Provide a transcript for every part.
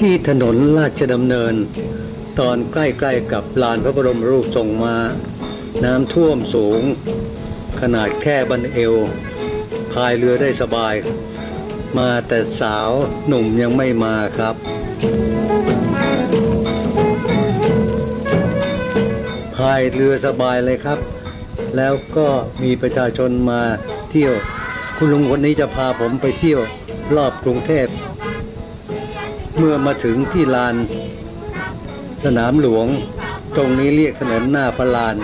ที่ถนนราชดำเนิน ตอนใกล้ๆกับลานพระบรมรูปทรงมาน้ำท่วมสูง ขนาดแค่บันเอว พายเรือได้สบาย มาแต่สาวหนุ่มยังไม่มาครับ พายเรือสบายเลยครับ แล้วก็มีประชาชนมาเที่ยว คุณลุงคนนี้จะพาผมไปเที่ยวรอบกรุงเทพ เมื่อมาถึงที่ลาน สนามหลวง ตรงนี้เรียกถนนหน้าพระลาน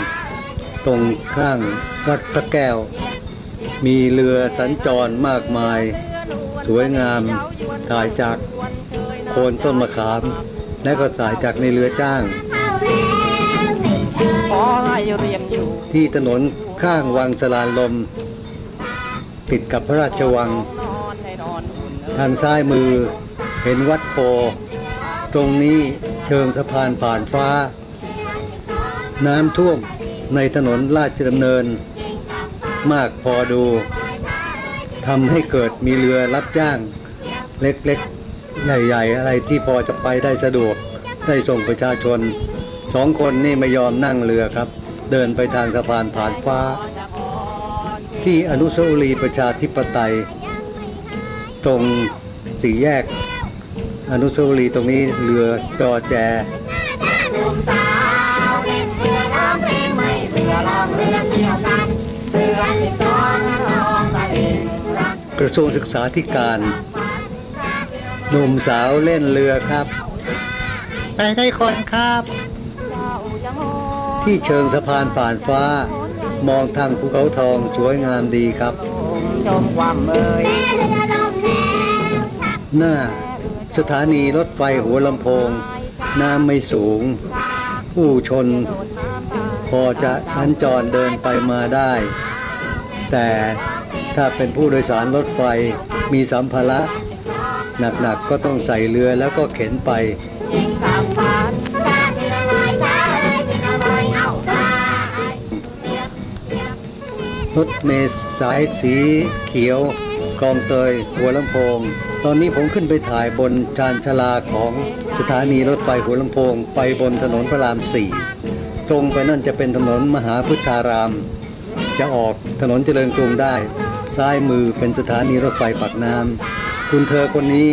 ตรงข้างวัดพระแก้ว มีเรือสัญจรมากมาย สวยงามถ่ายจากโคนต้นมะขาม และก็ถ่ายจากในเรือจ้าง ที่ถนนข้างวังสลานลม ติดกับพระราชวัง ทางซ้ายมือ เห็นวัดโพ ตรงนี้เชิงสะพานผ่านฟ้า น้ำท่วมในถนนราชดำเนิน มากพอดูทำให้เกิดมีเรือรับจ้าง เล็กๆ ใหญ่ๆ อะไรที่พอจะไปได้สะดวกได้ส่งประชาชนสองคนนี่ไม่ยอมนั่งเรือครับ เดินไปทางสะพานผ่านฟ้า ที่อนุสาวรีย์ประชาธิปไตย ตรงสี่แยก อนุสาวรีย์ตรงนี้เรือจอแจหนุ่มสาวเล่นเรือร้องเพลงไม่เรือร้องเรือเที่ยวกันเรือติดต่อร้องตะเองรักกระทรวงศึกษาธิการหนุ่มสาวเล่นเรือครับ ไปได้คนครับเจ้ายังโหที่เชิงสะพานผ่านฟ้า มองทางภูเขาทองสวยงามดีครับชมความเอ่ยหน้า สถานีรถไฟหัวลำโพง น้ำไม่สูง ผู้ชน พอจะสัญจรเดินไปมาได้ แต่ถ้าเป็นผู้โดยสารรถไฟมีสัมภาระหนักๆก็ต้องใส่เรือแล้วก็เข็นไป รถเมล์สายสีเขียว คลองเตยหัวลำโพง ตอนนี้ผมขึ้นไปถ่ายบนชานชาลาของสถานีรถไฟหัวลำโพง ไปบนถนนพระรามสี่ตรงไปนั่นจะเป็นถนนมหาพุทธาราม จะออกถนนเจริญกรุงได้ ซ้ายมือเป็นสถานีรถไฟปากน้ำคุณเธอคนนี้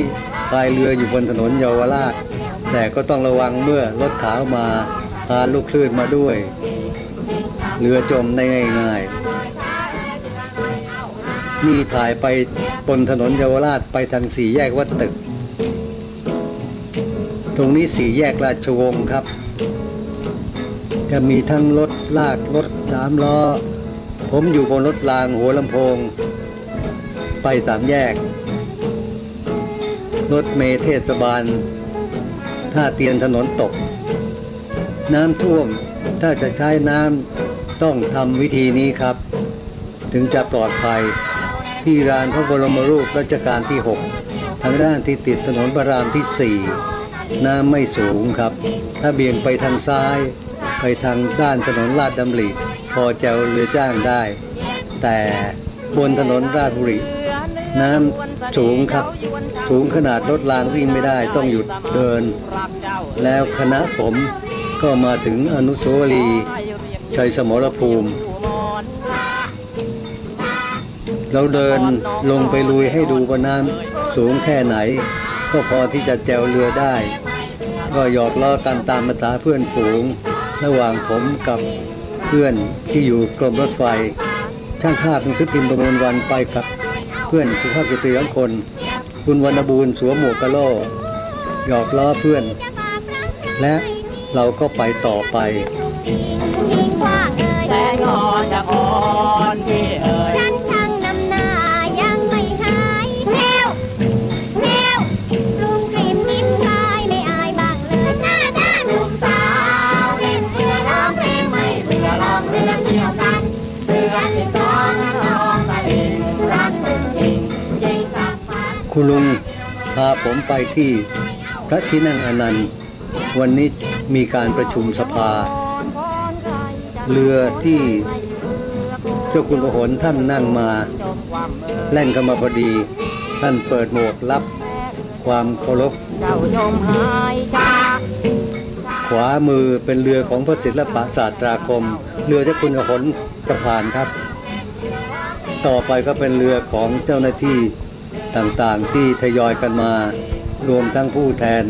พายเรืออยู่บนถนนเยาวราช แต่ก็ต้องระวังเมื่อรถขาวมาพาลูกคลื่นมาด้วย เรือจมได้ง่ายๆ นี่ถ่ายไปบนถนนเยาวราชไปทางสี่แยกวัดตึก ตรงนี้สี่แยกราชวงศ์ครับ จะมีทั้งรถลากรถสามล้อ ผมอยู่บนรถรางหัวลำโพง ไปสามแยก รถเมเทศบาลท่าเตียนถนนตก น้ำท่วมถ้าจะใช้น้ำต้องทำวิธีนี้ครับ ถึงจะปลอดภัย ที่ลานพระบรมรูปรัชกาลที่ 6 ทางด้านที่ติดถนนพระรามที่ 4 น้ำไม่สูงครับ ถ้าเบี่ยงไปทางซ้าย ไปทางด้านถนนลาดดำริพอจวเรือจ้างได้ แต่บนถนนราชบุรีน้ำสูงครับ สูงขนาดรถรางวิ่งไม่ได้ต้องหยุดเดิน แล้วคณะผมก็มาถึงอนุสาวรีย์ชัยสมรภูมิ เราเดินลงไปลุยให้ดูว่าน้ำสูงแค่ไหน ก็พอที่จะแจวเรือได้ ก็หยอกล้อกันตามภาษาเพื่อนฝูง ระหว่างผมกับเพื่อนที่อยู่กรมรถไฟ ช่างภาพหนังสือพิมพ์ประมวลวันไปกับเพื่อนสุภาพสตรีทั้งคน คุณวรรณบูรณ์สวมหมวกกะโลหยอกล้อเพื่อน และเราก็ไปต่อไปแสงอ่อนจากอ่อ เรือเที่ยวกันเรือติดต่อร้องตะเองรักมึงจริงจริงสักพันคุณลุงพาผมไปที่พระที่นั่งอนันต์ วันนี้มีการประชุมสภา เรือที่เจ้าคุณประหนท่านนั่งมา แล่นเข้ามาพอดี ท่านเปิดหมวกรับความเคารพเจ้าโยมหายจากขวามือเป็นเรือของพระศิลปะศาสตราคม เรือเจ้าคุณหนจะผ่านครับ ต่อไปก็เป็นเรือของเจ้าหน้าที่ต่างๆที่ทยอยกันมา รวมทั้งผู้แทน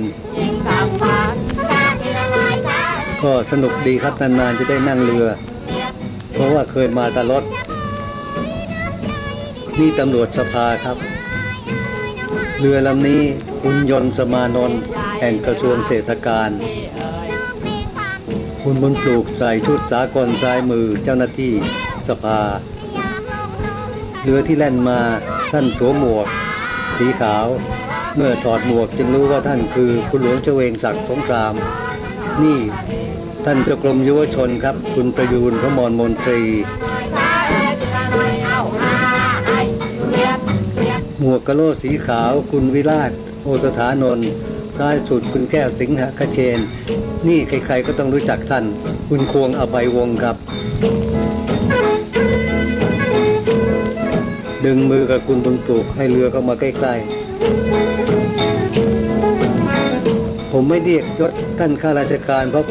ก็สนุกดีครับนานๆจะได้นั่งเรือ เพราะว่าเคยมาตลอดนี่ตำรวจสภาครับ เรือลำนี้คุณยนต์สมานนท์แห่งกระทรวงเศรษฐการ คุณบุญปลูกใส่ชุดสากลซ้ายมือเจ้าหน้าที่สภา เรือที่แล่นมาท่านสวมหมวก สีขาว เมื่อถอดหมวกจึงรู้ว่าท่านคือคุณหลวงเฉวงศักดิ์สงคราม นี่ท่านเจ้ากรมยุวชนครับ คุณประยูนพระมรมนตรี หมวกกะโลสีขาว คุณวิราชโอสถานนท์ซ้ายสุดคุณแก้วสิงหคเชน นี่ใครๆก็ต้องรู้จักท่าน คุณควงอภัยวงศ์ครับ ดึงมือกับคุณบุญปลูกให้เรือเข้ามาใกล้ๆ ผมไม่เรียกยศท่านข้าราชการเพราะ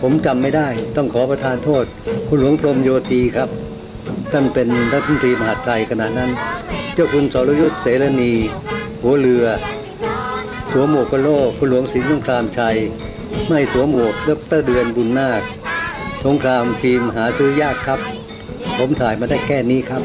ผมจำไม่ได้ ต้องขอประทานโทษ คุณหลวงพรมโยธีครับ ท่านเป็นรัฐมนตรีมหาดไทยขณะนั้น เจ้าคุณสรยุทธเสรณี หัวเรือสวหมวกกะโลกคุณหลวงสิงห์สงครามชัย ไม่สวมหมวกดรเดือนบุญนาคสงครามทีมหาซื้อยากครับ ผมถ่ายมาได้แค่นี้ครับ